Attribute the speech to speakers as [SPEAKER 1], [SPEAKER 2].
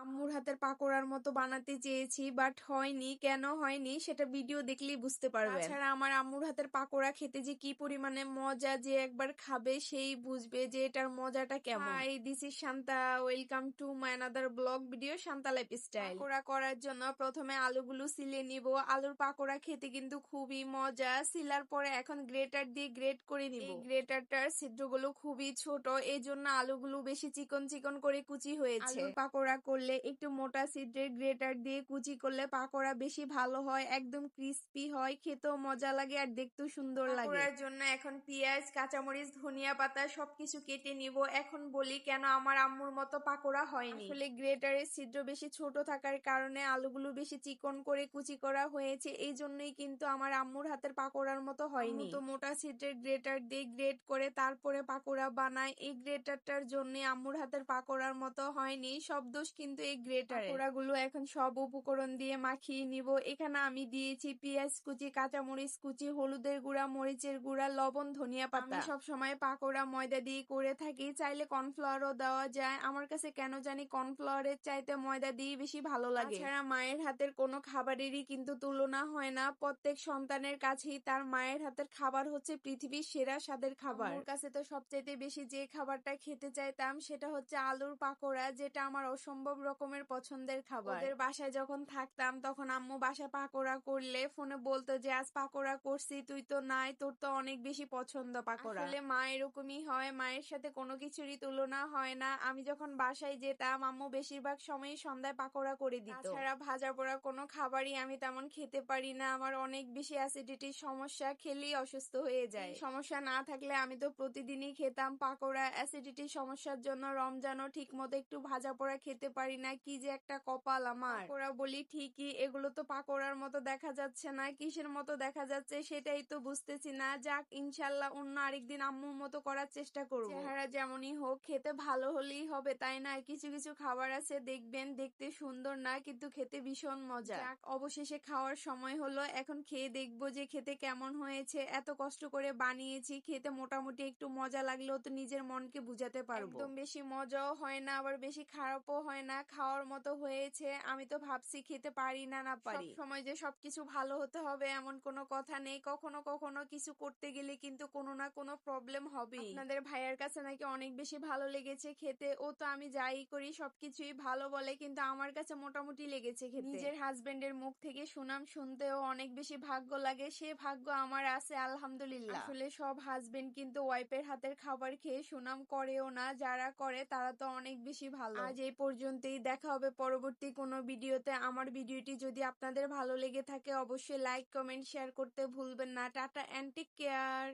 [SPEAKER 1] আম্মুর হাতের পাকোড়ার মতো বানাতে চেয়েছি বাট হয়নি। কেন হয়নি? সেটা ভিডিও দেখলেই বুঝতে পারবেন। তাছাড়া আমার আম্মুর হাতের পাকোড়া খেতে যে কি পরিমাণে মজা যে একবার খাবে সেই বুঝবে যে এটার মজাটা কেমন। Hi this is Shanta. Welcome to my another blog video Shanta lifestyle pakora করার জন্য প্রথমে আলুগুলো সিলে নিব। আলুর পাকোড়া খেতে কিন্তু খুবই মজা। সিলার পরে এখন গ্রেটার দিয়ে গ্রেট করে নিব। এই গ্রেটারটার ছিদ্রগুলো খুবই ছোট এই জন্য আলুগুলো বেশি চিকন চিকন করে কুচি হয়েছে। আলুর পাকোড়া করলে একটু মোটা ছিদ্রের গ্রেটার দিয়ে কুচি করলে পাকোড়া বেশি ভালো হয় একদম ক্রিস্পি হয় খেতেও মজা লাগে আর দেখতেও সুন্দর লাগে। পাকোড়ার জন্য এখন পেঁয়াজ কাঁচামরিচ ধনিয়া পাতা সবকিছু কেটে নিব। এখন বলি কেন আমার আম্মুর মতো পাকোড়া হয়নি? আসলে গ্রেটারের ছিদ্র বেশি ছোট থাকার কারণে আলুগুলো বেশি চিকন করে কুচি করা হয়েছে এই জন্যই কিন্তু আমার আম্মুর হাতের পাকোড়ার মতো হয়নি। তো মোটা ছিদ্রের গ্রেটার দিয়ে গ্রেট করে তারপরে পাকোড়া বানায় এই গ্রেটারটার জন্য আম্মুর হাতের পাকোড়ার মতো হয়নি। সব দোষ কিন্তু এই গ্রেটার পাকোড়াগুলো এখন সব উপকরণ দিয়ে মাখিয়ে নিব। এখানে আমি দিয়েছি পেঁয়াজ কুচি কাঁচামরিচ কুচি হলুদের গুঁড়া মরিচের গুঁড়া লবণ ধনিয়া পাতা। সব সময় পাকোড়া ময়দা দিয়ে করে থাকি। চাইলে কর্নফ্লাওয়ারও দেওয়া যায়। আমার কাছে কেন জানি কর্নফ্লাওয়ারের চাইতে ময়দা দিয়ে বেশি ভালো লাগে। এছাড়া মায়ের হাতের কোনো খাবারেরই কিন্তু তুলনা হয় না। প্রত্যেক সন্তানের কাছেই তার মায়ের হাতের খাবার হচ্ছে পৃথিবীর সেরা স্বাদের খাবার। ওর কাছে তো সবচেয়ে বেশি যে খাবারটা খেতে চাইতাম সেটা হচ্ছে আলুর পাকোড়া যেটা আমার অসম্ভব রকমের পছন্দের খাবার। ওদের বাসায় যখন থাকতাম তখন আম্মু বাসায় পাকোড়া করলে ফোনে বলতো যে আজ পাকোড়া করছি তুই তো নাই তোর তো অনেক বেশি পছন্দ পাকোড়া। আসলে মা এরকমই হয় মায়ের সাথে কোনো কিছুরই তুলনা হয় না। আমি যখন বাসায় যেতাম আম্মু বেশিরভাগ সময়ই সন্ধ্যায় পাকোড়া করে দিত। তাছাড়া ভাজা পোড়া কোনো খাবারই আমি তেমন খেতে পারি না। আমার অনেক বেশি অ্যাসিডিটির সমস্যা খেলেই অসুস্থ হয়ে যায়। সমস্যা না থাকলে আমি তো প্রতিদিনই খেতাম পাকোড়া। অ্যাসিডিটির সমস্যার জন্য রমজানও ঠিক মতো একটু ভাজা পোড়া খেতে পারি না কি যে একটা কপাল আমার? পাকোড়া বলি ঠিকই এগুলো তো পাকোড়ার মতো দেখা যাচ্ছে না কিসের মতো দেখা যাচ্ছে সেটাই তো বুঝতেছি না। যাক ইনশাল্লাহ অন্য আরেকদিন আম্মুর মতো করার চেষ্টা করব। চেহারা যেমনই হোক খেতে ভালো হলেই হবে তাই না? কিছু কিছু খাবার আছে দেখবেন দেখতে সুন্দর না কিন্তু খেতে ভীষণ মজা। যাক অবশেষে খাওয়ার সময় হলো এখন খেয়ে দেখব যে খেতে কেমন হয়েছে। এত কষ্ট করে বানিয়েছি খেতে মোটামুটি একটু মজা লাগলেও তো নিজের মনকে বুঝাতে পারব। একদম বেশি মজাও হয় না আবার বেশি খারাপও হয় না। খাওয়ার মতো হয়েছে আমি তো ভাবছি খেতে পারি না না পারি। সময় যে সবকিছু ভালো হতে হবে এমন কোনো কথা নেই কখনো কখনো কিছু করতে গেলে কিন্তু কোনো না কোনো প্রবলেম হবে আপনাদের ভাইয়ার কাছে নাকি অনেক বেশি ভালো লেগেছে খেতে ও তো আমি যাই করি সবকিছুই ভালো বলে কিন্তু আমার কাছে মোটামুটি লেগেছে খেতে। নিজের হাজবেন্ডের মুখ থেকে সুনাম শুনতেও অনেক বেশি ভাগ্য লাগে সে ভাগ্য আমার আছে আলহামদুলিল্লাহ। আসলে সব হাজবেন্ড কিন্তু ওয়াইফের হাতের খাবার খেয়ে সুনাম করেও না যারা করে তারা তো অনেক বেশি ভালো। আজ এই পর্যন্তই দেখা হবে পরবর্তী কোনো ভিডিওতে। আমার ভিডিওটি যদি আপনাদের ভালো লেগে থাকে, অবশ্যই লাইক কমেন্ট শেয়ার করতে ভুলবেন না। Tata and care